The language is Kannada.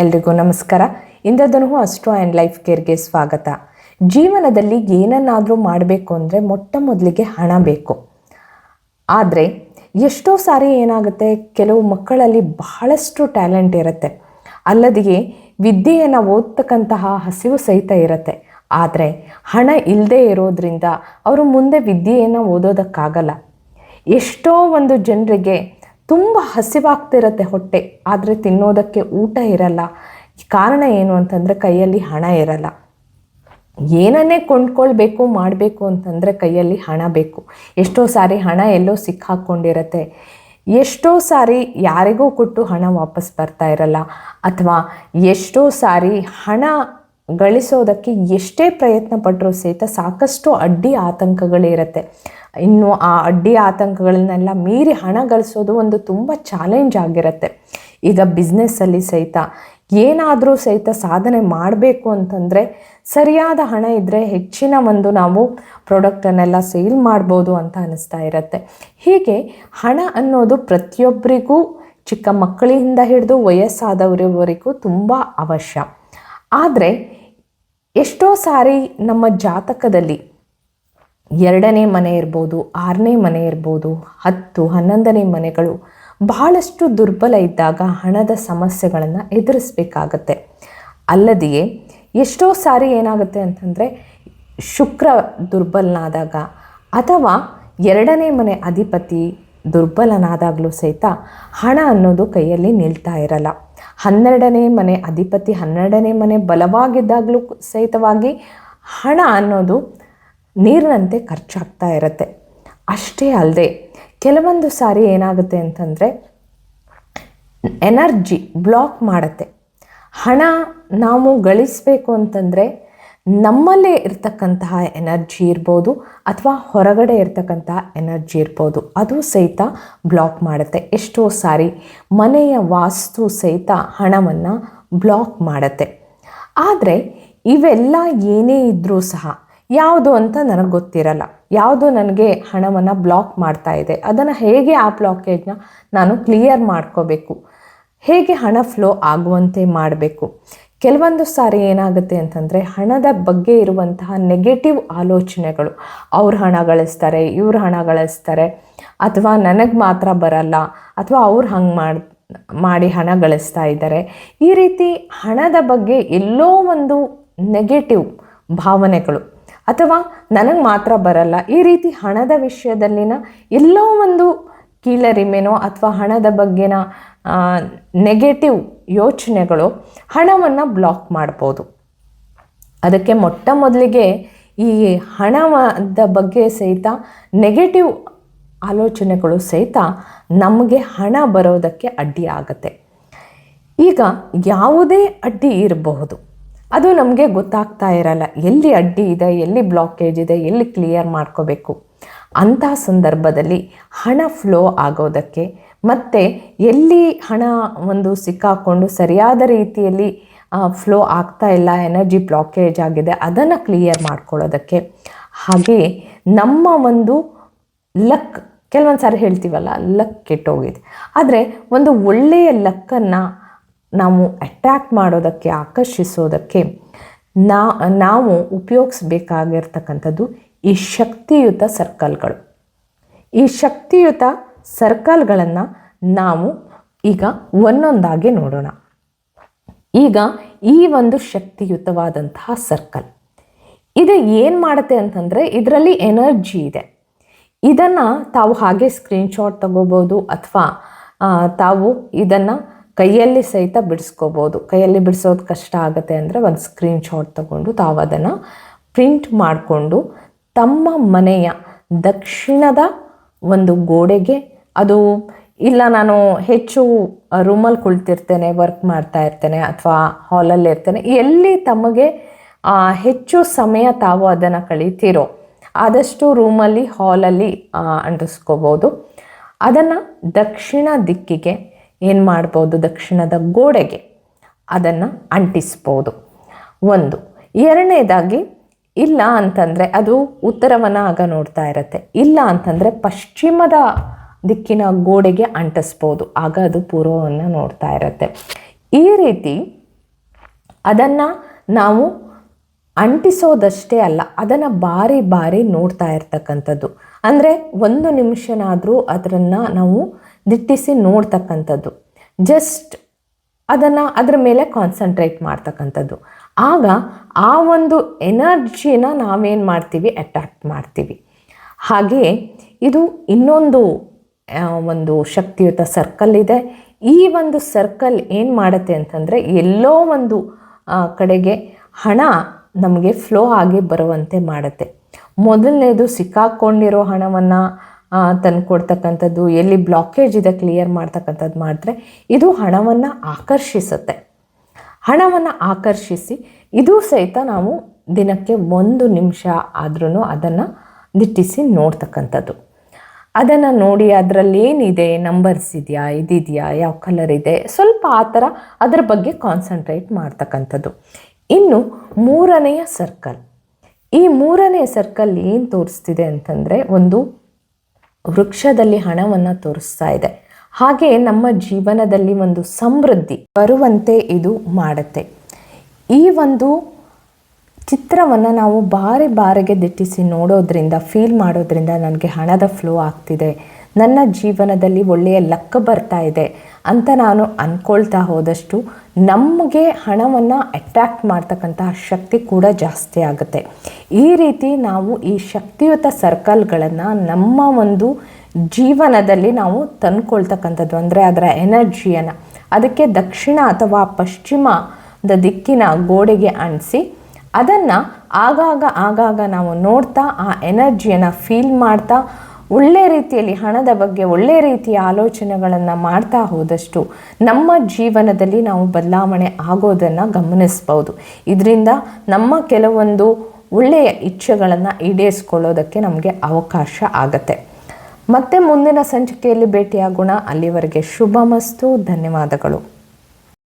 ಎಲ್ರಿಗೂ ನಮಸ್ಕಾರ. ಇಂದ್ರಧನು ಅಸ್ಟ್ರೋ ಆ್ಯಂಡ್ ಲೈಫ್ ಕೇರ್ಗೆ ಸ್ವಾಗತ. ಜೀವನದಲ್ಲಿ ಏನನ್ನಾದರೂ ಮಾಡಬೇಕು ಅಂದರೆ ಮೊಟ್ಟ ಮೊದಲಿಗೆ ಹಣ ಬೇಕು. ಆದರೆ ಎಷ್ಟೋ ಸಾರಿ ಏನಾಗುತ್ತೆ, ಕೆಲವು ಮಕ್ಕಳಲ್ಲಿ ಬಹಳಷ್ಟು ಟ್ಯಾಲೆಂಟ್ ಇರುತ್ತೆ. ಅಲ್ಲದಿಗೆ ವಿದ್ಯೆಯನ್ನು ಓದ್ತಕ್ಕಂತಹ ಹಸಿವು ಸಹಿತ ಇರುತ್ತೆ. ಆದರೆ ಹಣ ಇಲ್ಲದೆ ಇರೋದ್ರಿಂದ ಅವರು ಮುಂದೆ ವಿದ್ಯೆಯನ್ನು ಓದೋದಕ್ಕಾಗಲ್ಲ. ಎಷ್ಟೋ ಒಂದು ಜನರಿಗೆ ತುಂಬ ಹಸಿವಾಗ್ತಿರತ್ತೆ ಹೊಟ್ಟೆ, ಆದರೆ ತಿನ್ನೋದಕ್ಕೆ ಊಟ ಇರಲ್ಲ. ಕಾರಣ ಏನು ಅಂತಂದರೆ ಕೈಯಲ್ಲಿ ಹಣ ಇರಲ್ಲ. ಏನನ್ನೇ ಕೊಂಡ್ಕೊಳ್ಬೇಕು, ಮಾಡಬೇಕು ಅಂತಂದರೆ ಕೈಯಲ್ಲಿ ಹಣ ಬೇಕು. ಎಷ್ಟೋ ಸಾರಿ ಹಣ ಎಲ್ಲೋ ಸಿಕ್ಕಾಕ್ಕೊಂಡಿರತ್ತೆ ಎಷ್ಟೋ ಸಾರಿ ಯಾರಿಗೂ ಕೊಟ್ಟು ಹಣ ವಾಪಸ್ ಬರ್ತಾ ಇರಲ್ಲ. ಅಥವಾ ಎಷ್ಟೋ ಸಾರಿ ಹಣ ಗಳಿಸೋದಕ್ಕೆ ಎಷ್ಟೇ ಪ್ರಯತ್ನ ಪಟ್ಟರೂ ಸಹಿತ ಸಾಕಷ್ಟು ಅಡ್ಡಿ ಆತಂಕಗಳಿರುತ್ತೆ ಇನ್ನು ಆ ಅಡ್ಡಿ ಆತಂಕಗಳನ್ನೆಲ್ಲ ಮೀರಿ ಹಣ ಗಳಿಸೋದು ಒಂದು ತುಂಬ ಚಾಲೆಂಜ್ ಆಗಿರುತ್ತೆ. ಈಗ ಬಿಸ್ನೆಸ್ಸಲ್ಲಿ ಸಹಿತ ಏನಾದರೂ ಸಹಿತ ಸಾಧನೆ ಮಾಡಬೇಕು ಅಂತಂದರೆ ಸರಿಯಾದ ಹಣ ಇದ್ದರೆ ಹೆಚ್ಚಿನ ಒಂದು ನಾವು ಪ್ರಾಡಕ್ಟನ್ನೆಲ್ಲ ಸೇಲ್ ಮಾಡ್ಬೋದು ಅಂತ ಅನ್ನಿಸ್ತಾ ಇರುತ್ತೆ. ಹೀಗೆ ಹಣ ಅನ್ನೋದು ಪ್ರತಿಯೊಬ್ಬರಿಗೂ ಚಿಕ್ಕ ಮಕ್ಕಳಿಂದ ಹಿಡಿದು ವಯಸ್ಸಾದವರವರೆಗೂ ತುಂಬ ಅವಶ್ಯ. ಆದರೆ ಎಷ್ಟೋ ಸಾರಿ ನಮ್ಮ ಜಾತಕದಲ್ಲಿ ಎರಡನೇ ಮನೆ ಇರ್ಬೋದು, ಆರನೇ ಮನೆ ಇರ್ಬೋದು, ಹತ್ತು, ಹನ್ನೊಂದನೇ ಮನೆಗಳು ಬಹಳಷ್ಟು ದುರ್ಬಲ ಇದ್ದಾಗ ಹಣದ ಸಮಸ್ಯೆಗಳನ್ನು ಎದುರಿಸಬೇಕಾಗತ್ತೆ. ಅಲ್ಲದೆಯೇ ಎಷ್ಟೋ ಸಾರಿ ಏನಾಗುತ್ತೆ ಅಂತಂದರೆ ಶುಕ್ರ ದುರ್ಬಲನಾದಾಗ ಅಥವಾ ಎರಡನೇ ಮನೆ ಅಧಿಪತಿ ದುರ್ಬಲನಾದಾಗಲೂ ಸಹಿತ ಹಣ ಅನ್ನೋದು ಕೈಯಲ್ಲಿ ನಿಲ್ತಾ ಇರಲ್ಲ. ಹನ್ನೆರಡನೇ ಮನೆ ಅಧಿಪತಿ, ಹನ್ನೆರಡನೇ ಮನೆ ಬಲವಾಗಿದ್ದಾಗಲೂ ಸಹಿತವಾಗಿ ಹಣ ಅನ್ನೋದು ನೀರಿನಂತೆ ಖರ್ಚಾಗ್ತಾ ಇರುತ್ತೆ. ಅಷ್ಟೇ ಅಲ್ಲದೆ ಕೆಲವೊಂದು ಸಾರಿ ಏನಾಗುತ್ತೆ ಅಂತಂದರೆ ಎನರ್ಜಿ ಬ್ಲಾಕ್ ಮಾಡುತ್ತೆ. ಹಣ ನಾವು ಗಳಿಸಬೇಕು ಅಂತಂದರೆ ನಮ್ಮಲ್ಲೇ ಇರ್ತಕ್ಕಂತಹ ಎನರ್ಜಿ ಇರ್ಬೋದು ಅಥವಾ ಹೊರಗಡೆ ಇರ್ತಕ್ಕಂತಹ ಎನರ್ಜಿ ಇರ್ಬೋದು, ಅದು ಸಹಿತ ಬ್ಲಾಕ್ ಮಾಡುತ್ತೆ. ಎಷ್ಟೋ ಸಾರಿ ಮನೆಯ ವಾಸ್ತು ಸಹಿತ ಹಣವನ್ನು ಬ್ಲಾಕ್ ಮಾಡುತ್ತೆ. ಆದರೆ ಇವೆಲ್ಲ ಏನೇ ಇದ್ದರೂ ಸಹ ಯಾವುದು ಅಂತ ನನಗೆ ಗೊತ್ತಿರಲ್ಲ. ಯಾವುದು ನನಗೆ ಹಣವನ್ನು ಬ್ಲಾಕ್ ಮಾಡ್ತಾ ಇದೆ, ಅದನ್ನು ಹೇಗೆ ಆ ಬ್ಲಾಕೇಜ್ನ ನಾನು ಕ್ಲಿಯರ್ ಮಾಡ್ಕೋಬೇಕು? ಹೇಗೆ ಹಣ ಫ್ಲೋ ಆಗುವಂತೆ ಮಾಡಬೇಕು? ಕೆಲವೊಂದು ಸಾರಿ ಏನಾಗುತ್ತೆ ಅಂತಂದರೆ ಹಣದ ಬಗ್ಗೆ ಇರುವಂತಹ ನೆಗೆಟಿವ್ ಆಲೋಚನೆಗಳು. ಅವ್ರು ಹಣ ಗಳಿಸ್ತಾರೆ, ಇವ್ರು ಹಣ ಗಳಿಸ್ತಾರೆ. ಅಥವಾ ನನಗೆ ಮಾತ್ರ ಬರಲ್ಲ, ಅಥವಾ ಅವ್ರು ಹಂಗೆ ಮಾಡಿ ಮಾಡಿ ಹಣ ಗಳಿಸ್ತಾ ಇದ್ದಾರೆ. ಈ ರೀತಿ ಹಣದ ಬಗ್ಗೆ ಎಲ್ಲೋ ಒಂದು ನೆಗೆಟಿವ್ ಭಾವನೆಗಳು. ಅಥವಾ ನನಗೆ ಮಾತ್ರ ಬರಲ್ಲ, ಈ ರೀತಿ ಹಣದ ವಿಷಯದಲ್ಲಿನ ಎಲ್ಲೋ ಒಂದು ಕೀಳರಿಮೆನೋ ಅಥವಾ ಹಣದ ಬಗ್ಗೆನ ನೆಗೆಟಿವ್ ಯೋಚನೆಗಳು ಹಣವನ್ನು ಬ್ಲಾಕ್ ಮಾಡ್ಬೋದು. ಅದಕ್ಕೆ ಮೊಟ್ಟ ಮೊದಲಿಗೆ ಈ ಹಣದ ಬಗ್ಗೆ ಸಹಿತ ನೆಗೆಟಿವ್ ಆಲೋಚನೆಗಳು ಸಹಿತ ನಮಗೆ ಹಣ ಬರೋದಕ್ಕೆ ಅಡ್ಡಿ ಆಗುತ್ತೆ. ಈಗ ಯಾವುದೇ ಅಡ್ಡಿ ಇರಬಹುದು. ಅದು ನಮಗೆ ಗೊತ್ತಾಗ್ತಾ ಇರಲ್ಲ. ಎಲ್ಲಿ ಅಡ್ಡಿ ಇದೆ, ಎಲ್ಲಿ ಬ್ಲಾಕೇಜ್ ಇದೆ, ಎಲ್ಲಿ ಕ್ಲಿಯರ್ ಮಾಡ್ಕೋಬೇಕು. ಅಂಥ ಸಂದರ್ಭದಲ್ಲಿ ಹಣ ಫ್ಲೋ ಆಗೋದಕ್ಕೆ ಮತ್ತು ಎಲ್ಲಿ ಹಣ ಒಂದು ಸಿಕ್ಕಾಕೊಂಡು ಸರಿಯಾದ ರೀತಿಯಲ್ಲಿ ಫ್ಲೋ ಆಗ್ತಾ ಇಲ್ಲ ಎನರ್ಜಿ ಬ್ಲಾಕೇಜ್ ಆಗಿದೆ, ಅದನ್ನು ಕ್ಲಿಯರ್ ಮಾಡ್ಕೊಳ್ಳೋದಕ್ಕೆ. ಹಾಗೆ ನಮ್ಮ ಒಂದು ಲಕ್ ಕೆಲವೊಂದು ಸಾರಿ ಹೇಳ್ತೀವಲ್ಲ ಲಕ್ ಕೆಟ್ಟೋಗಿದೆ. ಆದರೆ ಒಂದು ಒಳ್ಳೆಯ ಲಕ್ಕನ್ನು ನಾವು ಅಟ್ರ್ಯಾಕ್ಟ್ ಮಾಡೋದಕ್ಕೆ, ಆಕರ್ಷಿಸೋದಕ್ಕೆ ನಾ, ನಾವು ಉಪಯೋಗಿಸ್ಬೇಕಾಗಿರ್ತಕ್ಕಂಥದ್ದು ಈ ಶಕ್ತಿಯುತ ಸರ್ಕಲ್ಗಳು ಈ ಶಕ್ತಿಯುತ ಸರ್ಕಲ್ಗಳನ್ನು ನಾವು ಈಗ ಒಂದೊಂದಾಗಿ ನೋಡೋಣ. ಈಗ ಈ ಒಂದು ಶಕ್ತಿಯುತವಾದಂತಹ ಸರ್ಕಲ್. ಇದು ಏನು ಮಾಡುತ್ತೆ ಅಂತಂದರೆ ಇದರಲ್ಲಿ ಎನರ್ಜಿ ಇದೆ. ಇದನ್ನು ತಾವು ಹಾಗೆ ಸ್ಕ್ರೀನ್ಶಾಟ್ ತಗೋಬೋದು ಅಥವಾ ತಾವು ಇದನ್ನು ಕೈಯಲ್ಲಿ ಸಹಿತ ಬಿಡಿಸ್ಕೋಬೋದು. ಕೈಯಲ್ಲಿ ಬಿಡಿಸೋದು ಕಷ್ಟ ಆಗುತ್ತೆ ಅಂದರೆ ಒಂದು ಸ್ಕ್ರೀನ್ಶಾಟ್ ತಗೊಂಡು ತಾವು ಅದನ್ನು ಪ್ರಿಂಟ್ ಮಾಡಿಕೊಂಡು ತಮ್ಮ ಮನೆಯ ದಕ್ಷಿಣದ ಒಂದು ಗೋಡೆಗೆ ಅದು ಇಲ್ಲ, ನಾನು ಹೆಚ್ಚು ರೂಮಲ್ಲಿ ಕುಳಿತಿರ್ತೇನೆ ವರ್ಕ್ ಮಾಡ್ತಾ ಇರ್ತೇನೆ ಅಥವಾ ಹಾಲಲ್ಲಿ ಇರ್ತೇನೆ, ಎಲ್ಲಿ ತಮಗೆ ಹೆಚ್ಚು ಸಮಯ ತಾವು ಅದನ್ನು ಕಳೀತಿರೋ ಆದಷ್ಟು ರೂಮಲ್ಲಿ ಹಾಲಲ್ಲಿ ಅಂಟಿಸ್ಕೋಬೋದು ಅದನ್ನು ದಕ್ಷಿಣ ದಿಕ್ಕಿಗೆ ಏನು ಮಾಡ್ಬೋದು? ದಕ್ಷಿಣದ ಗೋಡೆಗೆ ಅದನ್ನು ಅಂಟಿಸ್ಬೋದು. ಒಂದು. ಎರಡನೇದಾಗಿ, ಇಲ್ಲ ಅಂತಂದರೆ ಅದು ಉತ್ತರವನ್ನು ಆಗ ನೋಡ್ತಾ ಇರುತ್ತೆ. ಇಲ್ಲ ಅಂತಂದರೆ ಪಶ್ಚಿಮದ ದಿಕ್ಕಿನ ಗೋಡೆಗೆ ಅಂಟಿಸ್ಬೋದು. ಆಗ ಅದು ಪೂರ್ವವನ್ನು ನೋಡ್ತಾ ಇರುತ್ತೆ. ಈ ರೀತಿ ಅದನ್ನು ನಾವು ಅಂಟಿಸೋದಷ್ಟೇ ಅಲ್ಲ, ಅದನ್ನು ಬಾರಿ ಬಾರಿ ನೋಡ್ತಾ ಇರ್ತಕ್ಕಂಥದ್ದು. ಅಂದರೆ ಒಂದು ನಿಮಿಷನಾದರೂ ಅದನ್ನು ನಾವು ದಿಟ್ಟಿಸಿ ನೋಡ್ತಕ್ಕಂಥದ್ದು. ಜಸ್ಟ್ ಅದನ್ನು ಅದರ ಮೇಲೆ ಕಾನ್ಸಂಟ್ರೇಟ್ ಮಾಡ್ತಕ್ಕಂಥದ್ದು. ಆಗ ಆ ಒಂದು ಎನರ್ಜಿನ ನಾವೇನು ಮಾಡ್ತೀವಿ? ಅಟ್ರಾಕ್ಟ್ ಮಾಡ್ತೀವಿ. ಹಾಗೆ ಇದು ಇನ್ನೊಂದು ಒಂದು ಶಕ್ತಿಯುತ ಸರ್ಕಲ್ ಇದೆ. ಈ ಒಂದು ಸರ್ಕಲ್ ಏನು ಮಾಡುತ್ತೆ ಅಂತಂದರೆ ಎಲ್ಲೋ ಒಂದು ಕಡೆಗೆ ಹಣ ನಮಗೆ ಫ್ಲೋ ಆಗಿ ಬರುವಂತೆ ಮಾಡುತ್ತೆ. ಮೊದಲನೇದು ಸಿಕ್ಕಾಕ್ಕೊಂಡಿರೋ ಹಣವನ್ನು ತಂದುಕೊಡ್ತಕ್ಕಂಥದ್ದು, ಎಲ್ಲಿ ಬ್ಲಾಕೇಜ್ ಇದೆ ಕ್ಲಿಯರ್ ಮಾಡ್ತಕ್ಕಂಥದ್ದು ಮಾಡಿದ್ರೆ ಇದು ಹಣವನ್ನು ಆಕರ್ಷಿಸುತ್ತೆ. ಹಣವನ್ನು ಆಕರ್ಷಿಸಿ ಇದು ಸಹಿತ ನಾವು ದಿನಕ್ಕೆ ಒಂದು ನಿಮಿಷ ಆದ್ರೂ ಅದನ್ನು ದಿಟ್ಟಿಸಿ ನೋಡ್ತಕ್ಕಂಥದ್ದು. ಅದನ್ನು ನೋಡಿ ಅದರಲ್ಲಿ ಏನಿದೆ? ನಂಬರ್ಸ್ ಇದೆಯಾ? ಇದಿದೆಯಾ? ಯಾವ ಕಲರ್ ಇದೆ? ಸ್ವಲ್ಪ ಆ ಥರ ಅದರ ಬಗ್ಗೆ ಕಾನ್ಸಂಟ್ರೇಟ್ ಮಾಡ್ತಕ್ಕಂಥದ್ದು. ಇನ್ನು ಮೂರನೆಯ ಸರ್ಕಲ್ ಈ ಮೂರನೇ ಸರ್ಕಲ್ ಏನು ತೋರಿಸ್ತಿದೆ ಅಂತಂದರೆ ಒಂದು ವೃಕ್ಷದಲ್ಲಿ ಹಣವನ್ನು ತೋರಿಸ್ತಾ ಇದೆ. ಹಾಗೆ ನಮ್ಮ ಜೀವನದಲ್ಲಿ ಒಂದು ಸಮೃದ್ಧಿ ಬರುವಂತೆ ಇದು ಮಾಡುತ್ತೆ. ಈ ಒಂದು ಚಿತ್ರವನ್ನು ನಾವು ಬಾರಿ ಬಾರಿಗೆ ದಿಟ್ಟಿಸಿ ನೋಡೋದ್ರಿಂದ ಫೀಲ್ ಮಾಡೋದ್ರಿಂದ ನನಗೆ ಹಣದ ಫ್ಲೋ ಆಗ್ತಿದೆ. ನನ್ನ ಜೀವನದಲ್ಲಿ ಒಳ್ಳೆಯ ಲಕ್ಕ ಬರ್ತಾ ಇದೆ ಅಂತ ನಾನು ಅಂದ್ಕೊಳ್ತಾ ಹೋದಷ್ಟು ನಮಗೆ ಹಣವನ್ನು ಅಟ್ರ್ಯಾಕ್ಟ್ ಮಾಡ್ತಕ್ಕಂತಹ ಶಕ್ತಿ ಕೂಡ ಜಾಸ್ತಿ ಆಗುತ್ತೆ. ಈ ರೀತಿ ನಾವು ಈ ಶಕ್ತಿಯುತ ಸರ್ಕಲ್ಗಳನ್ನು ನಮ್ಮ ಒಂದು ಜೀವನದಲ್ಲಿ ನಾವು ತಂದ್ಕೊಳ್ತಕ್ಕಂಥದ್ದು ಅಂದರೆ ಅದರ ಎನರ್ಜಿಯನ್ನು ಅದಕ್ಕೆ ದಕ್ಷಿಣ ಅಥವಾ ಪಶ್ಚಿಮದ ದಿಕ್ಕಿನ ಗೋಡೆಗೆ ಅಂಟಿಸಿ ಅದನ್ನು ಆಗಾಗ ಆಗಾಗ ನಾವು ನೋಡ್ತಾ, ಆ ಎನರ್ಜಿಯನ್ನು ಫೀಲ್ ಮಾಡ್ತಾ, ಒಳ್ಳೆ ರೀತಿಯಲ್ಲಿ ಹಣದ ಬಗ್ಗೆ ಒಳ್ಳೆ ರೀತಿಯ ಆಲೋಚನೆಗಳನ್ನು ಮಾಡ್ತಾ ಹೋದಷ್ಟು ನಮ್ಮ ಜೀವನದಲ್ಲಿ ನಾವು ಬದಲಾವಣೆ ಆಗೋದನ್ನು ಗಮನಿಸ್ಬೋದು. ಇದರಿಂದ ನಮ್ಮ ಕೆಲವೊಂದು ಒಳ್ಳೆಯ ಇಚ್ಛೆಗಳನ್ನು ಈಡೇರಿಸ್ಕೊಳ್ಳೋದಕ್ಕೆ ನಮಗೆ ಅವಕಾಶ ಆಗತ್ತೆ. ಮತ್ತೆ ಮುಂದಿನ ಸಂಚಿಕೆಯಲ್ಲಿ ಭೇಟಿಯಾಗೋಣ. ಅಲ್ಲಿವರೆಗೆ ಶುಭ ಮಸ್ತು ಧನ್ಯವಾದಗಳು.